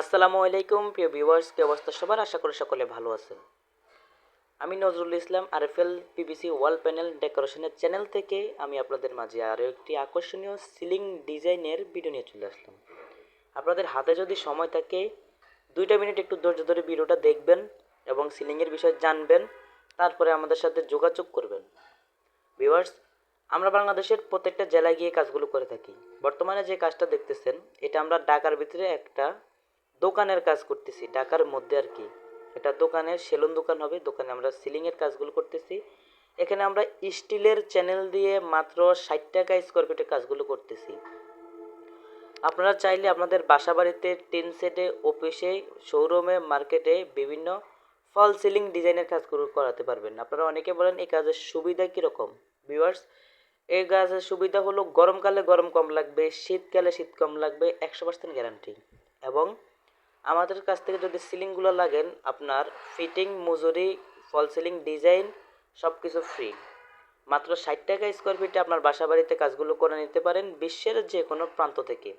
আসসালামু আলাইকুম, প্রিয় ভিউয়ার্স কি অবস্থা সবার? আশা করি সকলে ভালো আছেন। আমি Nazrul Islam, RFL PVC wall panel ডেকোরেশনের চ্যানেল থেকে আমি আপনাদের মাঝে আরও একটি আকর্ষণীয় সিলিং ডিজাইনের ভিডিও নিয়ে চলে আসলাম। আপনাদের হাতে যদি সময় থাকে, দুইটা মিনিট একটু ধৈর্য ধরে ভিডিওটা দেখবেন এবং সিলিংয়ের বিষয়ে জানবেন, তারপরে আমাদের সাথে যোগাযোগ করবেন। ভিউয়ার্স আমরা বাংলাদেশের প্রত্যেকটা জেলায় গিয়ে কাজগুলো করে থাকি। বর্তমানে যে কাজটা দেখতেছেন, এটা আমরা ঢাকার ভিতরে একটা দোকানের কাজ করতেছি, ঢাকার মধ্যে আর কি। এটা দোকানের সেলুন দোকান হবে, দোকানে আমরা সিলিংয়ের কাজগুলো করতেছি। এখানে আমরা স্টিলের চ্যানেল দিয়ে মাত্র ষাট টাকা স্কোয়ার ফিটের কাজগুলো করতেছি। আপনারা চাইলে আপনাদের বাসা বাড়িতে টিন সেটে, অফিসে শোরুমে মার্কেটে বিভিন্ন ফল সিলিং ডিজাইনের কাজগুলো করাতে পারবেন। আপনারা অনেকে বলেন, এই কাজের সুবিধা কীরকম? ভিউয়ার্স এই কাজের সুবিধা হলো গরমকালে গরম কম লাগবে, শীতকালে শীত কম লাগবে, একশো পার্সেন্ট গ্যারান্টি এবং আমাদের কাছ থেকে যদি সিলিংগুলো লাগেন, আপনার ফিটিং, মজুরি, ফল সিলিং, ডিজাইন সব কিছু ফ্রি মাত্র ষাট টাকা স্কোয়ার ফিটে আপনার বাসা বাড়িতে কাজগুলো করে নিতে পারেন বিশ্বের যে কোনো প্রান্ত থেকে।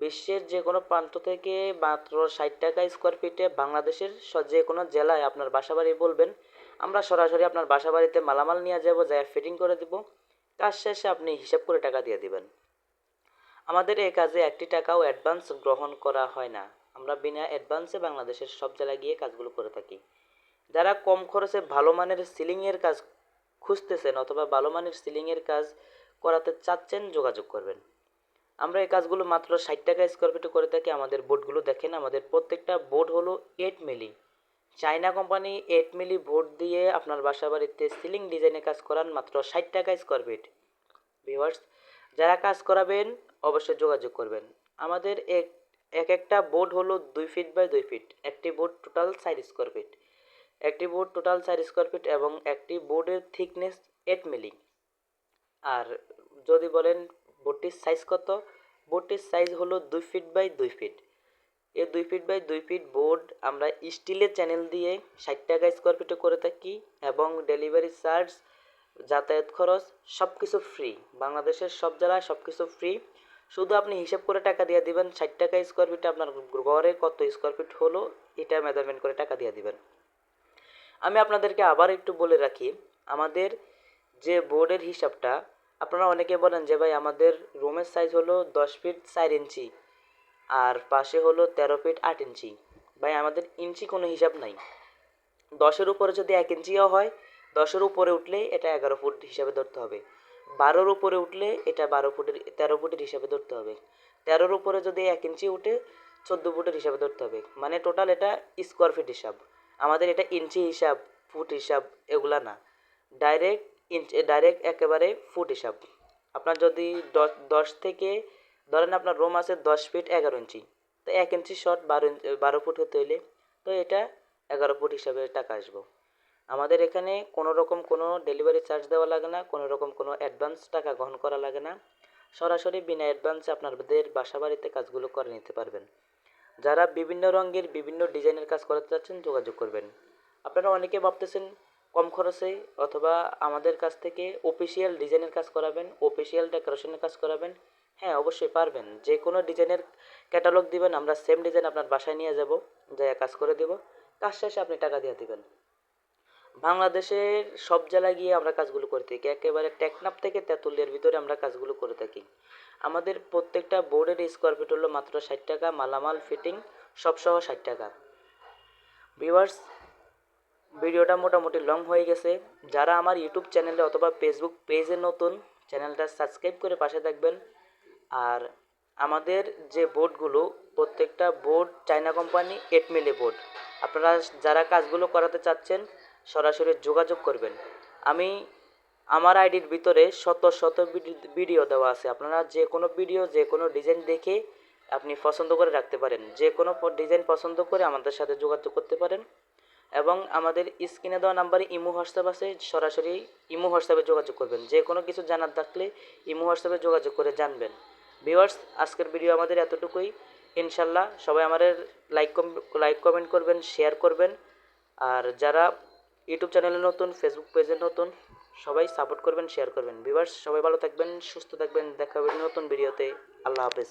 বিশ্বের যে কোনো প্রান্ত থেকে মাত্র ষাট টাকা স্কোয়ার ফিটে বাংলাদেশের যে কোনো জেলায় আপনার বাসা বাড়ি বলবেন, আমরা সরাসরি আপনার বাসা বাড়িতে মালামাল নিয়ে যাব যা ফিটিং করে দিব। কাজ শেষে আপনি হিসাব করে টাকা দিয়ে দিবেন। আমাদের এই কাজে একটি টাকাও অ্যাডভান্স গ্রহণ করা হয় না। আমরা বিনা অ্যাডভান্সে বাংলাদেশের সব জেলায় গিয়ে কাজগুলো করে থাকি। যারা কম খরচে ভালো মানের সিলিংয়ের কাজ খুঁজতেছেন অথবা ভালো মানের সিলিংয়ের কাজ করাতে চাচ্ছেন, যোগাযোগ করবেন। আমরা এই কাজগুলো মাত্র ষাট টাকা স্কোয়ার ফিটে করে থাকি। আমাদের বোর্ডগুলো দেখেন, আমাদের প্রত্যেকটা বোর্ড হলো eight milli China company eight milli board দিয়ে আপনার বাসা বাড়িতে সিলিং ডিজাইনের কাজ করান মাত্র ষাট টাকা স্কোয়ার ফিট ভিউয়ার্স যারা কাজ করাবেন, অবশ্যই যোগাযোগ করবেন। আমাদের এক এক একটা বোর্ড হলো দুই ফিট বাই দুই ফিট একটি বোর্ড টোটাল চার স্কোয়ার ফিট একটি বোর্ড টোটাল চার স্কোয়ার ফিট এবং একটি বোর্ডের থিকনেস এইট মিলি আর যদি বলেন বোর্ডটির সাইজ কত বোর্ডটির সাইজ হলো দুই ফিট বাই দুই ফিট এই দুই ফিট বাই দুই ফিট বোর্ড আমরা স্টিলের চ্যানেল দিয়ে ষাট টাকা স্কোয়ার ফিটে করে থাকি এবং ডেলিভারি চার্জ যাতায়াত খরচ সব কিছু ফ্রি বাংলাদেশের সব জেলায় সব কিছু ফ্রি শুধু আপনি হিসাব করে টাকা দিয়ে দিবেন, ষাট টাকা স্কোয়ার ফিটে আপনার ঘরে কত স্কোয়ার ফিট হলো, এটা মেজারমেন্ট করে টাকা দিয়ে দিবেন। আমি আপনাদেরকে আবার একটু বলে রাখি, আমাদের যে বোর্ডের হিসাবটা, আপনারা অনেকে বলেন যে ভাই আমাদের রুমের সাইজ হলো দশ ফিট চার ইঞ্চি, আর পাশে হলো তেরো ফিট আট ইঞ্চি। ভাই, আমাদের ইঞ্চি কোনো হিসাব নাই। দশের উপরে যদি এক ইঞ্চিও হয়, দশের উপরে উঠলেই এটা এগারো ফুট হিসাবে ধরতে হবে। বারোর উপরে উঠলে এটা বারো ফুটের, তেরো ফুটের হিসাবে ধরতে হবে। তেরোর উপরে যদি এক ইঞ্চি উঠে, চোদ্দ ফুটের হিসাবে ধরতে হবে। মানে টোটাল এটা স্কোয়ার ফিট হিসাব। আমাদের এটা ইঞ্চি হিসাব ফুট হিসাব, এগুলা না। ডাইরেক্ট ইঞ্চ ডাইরেক্ট একেবারে ফুট হিসাব। আপনার যদি দশ দশ থেকে, ধরেন আপনার রুম আছে দশ ফিট এগারো ইঞ্চি। তো এক ইঞ্চি শর্ট বারো ইঞ্চি, বারো ফুট হতে হইলে, তো এটা এগারো ফুট হিসাবে টাকা আসব। আমাদের এখানে কোনো রকম কোনো ডেলিভারি চার্জ দেওয়া লাগে না, কোনো রকম কোনো অ্যাডভান্স টাকা গ্রহণ করা লাগে না। সরাসরি বিনা অ্যাডভান্সে আপনাদের বাসা বাড়িতে কাজগুলো করে নিতে পারবেন। যারা বিভিন্ন রঙের, বিভিন্ন ডিজাইনের কাজ করাতে চাচ্ছেন যোগাযোগ করবেন। আপনারা অনেকে ভাবতেছেন কম খরচে অথবা আমাদের কাছ থেকে অফিসিয়াল ডিজাইনের কাজ করাবেন অফিসিয়াল ডেকোরেশনের কাজ করাবেন। হ্যাঁ অবশ্যই পারবেন। যে কোনো ডিজাইনের ক্যাটালগ দিবেন, আমরা সেম ডিজাইন আপনার বাসায় নিয়ে যাব যাই কাজ করে দেব। কাজ শেষে আপনি টাকা দিয়ে দিবেন। বাংলাদেশের সব জেলায় গিয়ে আমরা কাজগুলো করে থাকি। একেবারে টেকনাফ থেকে তেঁতুলিয়ার ভিতরে আমরা কাজগুলো করে থাকি। আমাদের প্রত্যেকটা বোর্ডের স্কোয়ার ফিট হলো মাত্র ষাট টাকা, মালামাল ফিটিং সব সহ ষাট টাকা। ভিউয়ার্স ভিডিওটা মোটামুটি লং হয়ে গেছে। যারা আমার ইউটিউব চ্যানেলে অথবা ফেসবুক পেজে নতুন চ্যানেলটা সাবস্ক্রাইব করে পাশে থাকবেন। আর আমাদের যে বোর্ডগুলো, প্রত্যেকটা board China company eight milli board. আপনারা যারা কাজগুলো করাতে চাচ্ছেন সরাসরি যোগাযোগ করবেন। আমি আমার আইডির ভিতরে শত শত ভিডিও দেওয়া আছে। আপনারা যে কোনো ভিডিও যে কোনো ডিজাইন দেখে আপনি পছন্দ করে রাখতে পারেন। যে কোনো ডিজাইন পছন্দ করে আমাদের সাথে যোগাযোগ করতে পারেন এবং আমাদের স্ক্রিনে দেওয়া নাম্বারে ইমো হোয়াটসঅ্যাপ আছে, সরাসরি ইমো হোয়াটসঅ্যাপে যোগাযোগ করবেন। যে কোনো কিছু জানার থাকলে ইমো হোয়াটসঅ্যাপে যোগাযোগ করে জানবেন। ভিউয়ার্স, আজকের ভিডিও আমাদের এতটুকুই। ইনশাল্লাহ সবাই আমাদের লাইক লাইক কমেন্ট করবেন, শেয়ার করবেন। আর যারা ইউটিউব চ্যানেলে নতুন ফেসবুক পেজে নতুন, সবাই সাপোর্ট করবেন শেয়ার করবেন। ভিভার্স সবাই ভালো থাকবেন, সুস্থ থাকবেন। দেখা হবে নতুন ভিডিওতে। আল্লাহ হাফেজ।